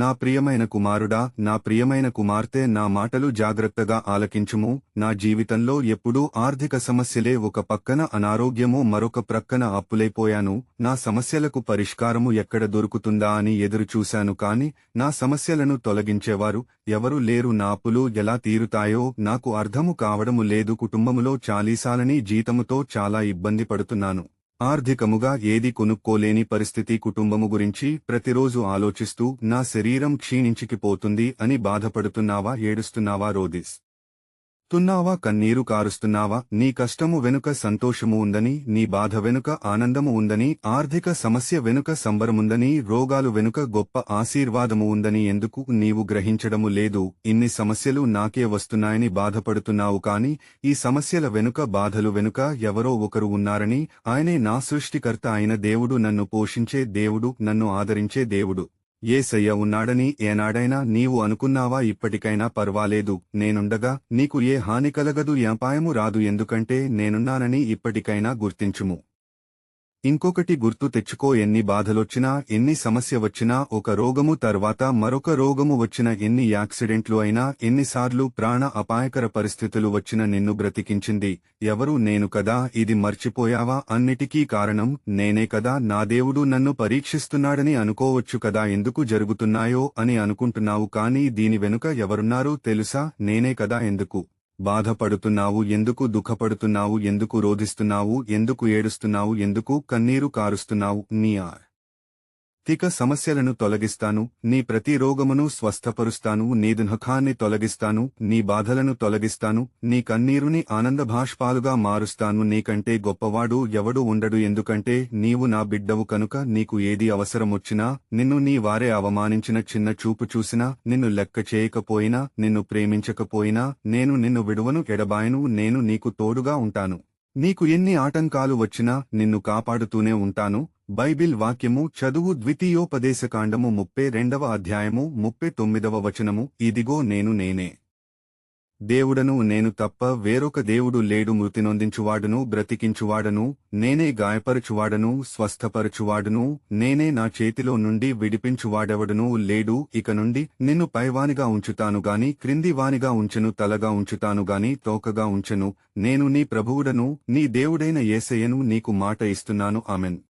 నా ప్రియమైన కుమారుడా నా ప్రియమైన కుమార్తె నా మాటలు జాగ్రత్తగా ఆలకించుము. నా జీవితంలో ఎప్పుడూ ఆర్థిక సమస్యలే ఒక పక్కన అనారోగ్యము మరొక ప్రక్కన అప్పులైపోయాను. నా సమస్యలకు పరిష్కారము ఎక్కడ దొరుకుతుందా అని ఎదురుచూశాను కాని నా సమస్యలను తొలగించేవారు ఎవరు లేరు. నా అప్పులు ఎలా తీరుతాయో నాకు అర్థము కావడము లేదు. కుటుంబములో చాలీసాలని జీతముతో చాలా ఇబ్బంది పడుతున్నాను. ఆర్థికముగా ఏది కొనుక్కోలేని పరిస్థితి కుటుంబము గురించి ప్రతిరోజు ఆలోచిస్తూ నా శరీరం క్షీణించికిపోతుంది అని బాధపడుతున్నావా ఏడుస్తున్నావా రోదిస్? తున్నావా కన్నీరు కారుస్తున్నావా? నీ కష్టము వెనుక సంతోషము ఉందని నీ బాధ వెనుక ఆనందము ఉందని ఆర్థిక సమస్య వెనుక సంబరముందని రోగాలు వెనుక గొప్ప ఆశీర్వాదము ఉందని ఎందుకు నీవు గ్రహించడము లేదు? ఇన్ని సమస్యలు నాకే వస్తున్నాయని బాధపడుతున్నావు కాని ఈ సమస్యల వెనుక బాధలు వెనుక ఎవరో ఒకరు ఉన్నారని ఆయనే నా సృష్టికర్త అయిన దేవుడు నన్ను పోషించే దేవుడు నన్ను ఆదరించే దేవుడు. ఏసయ్య ఉన్నాడని ఏనాడైనా నీవు అనుకున్నావా? ఇప్పటికైనా పర్వాలేదు. నేనుండగా నీకు ఏ హాని కలగదు అపాయము రాదు. ఎందుకంటే నేనున్నానని ఇప్పటికైనా గుర్తించుము. ఇంకొకటి గుర్తు తెచ్చుకో ఎన్ని బాధలొచ్చినా ఎన్ని సమస్య వచ్చినా ఒక రోగము తర్వాత మరొక రోగము వచ్చిన ఎన్ని యాక్సిడెంట్లు అయినా ఎన్నిసార్లు ప్రాణ అపాయకర పరిస్థితులు వచ్చిన నిన్ను బ్రతికించింది. ఎవరు నేను కదా ఇది మర్చిపోయావా అన్నిటికీ కారణం నేనే కదా నా దేవుడు నన్ను పరీక్షిస్తున్నాడని అనుకోవచ్చు కదా ఎందుకు జరుగుతున్నాయో అని అనుకుంటున్నావు కానీ దీని వెనుక ఎవరున్నారో తెలుసా నేనే కదా ఎందుకు? బాధపడుతున్నావు ఎందుకు దుఃఖపడుతున్నావు ఎందుకు రోధిస్తున్నావు ఎందుకు ఏడుస్తున్నావు ఎందుకు కన్నీరు కారుస్తున్నావు నీ ఆర్థిక సమస్యలను తొలగిస్తాను నీ ప్రతి రోగమును స్వస్థపరుస్తాను నీ దుఃఖాన్ని తొలగిస్తాను నీ బాధలను తొలగిస్తాను నీ కన్నీరుని ఆనందభాష్పాలుగా మారుస్తాను నీకంటే గొప్పవాడు ఎవడు ఉండడు ఎందుకంటే నీవు నా బిడ్డవు కనుక నీకు ఏది అవసరమొచ్చినా నిన్ను నీ వారే అవమానించిన చిన్న చూపు చూసినా నిన్ను లెక్క చేయకపోయినా నిన్ను ప్రేమించకపోయినా నేను నిన్ను విడువను ఎడబాయను నేను నీకు తోడుగా ఉంటాను. నీకు ఎన్ని ఆటంకాలు వచ్చినా నిన్ను కాపాడుతూనే ఉంటాను. బైబిల్ వాక్యము చదువు ద్వితీయోపదేశకాండము ముప్పై రెండవ అధ్యాయము ముప్పై తొమ్మిదవ వచనము. ఇదిగో నేను నేనే. దేవుడను నేను తప్ప వేరొక దేవుడు లేడు మృతి నొందించువాడును బ్రతికించువాడను నేనే గాయపరచువాడను స్వస్థపరచువాడును నేనే నా చేతిలో నుండి విడిపించువాడెవడునూ లేడు ఇక నుండి నిన్ను పైవానిగా ఉంచుతాను గాని క్రింది ఉంచెను తలగా ఉంచుతాను గాని తోకగా ఉంచెను నేను నీ ప్రభువుడను నీ దేవుడైన ఏసయ్యను నీకు మాట ఇస్తున్నాను ఆమెన్.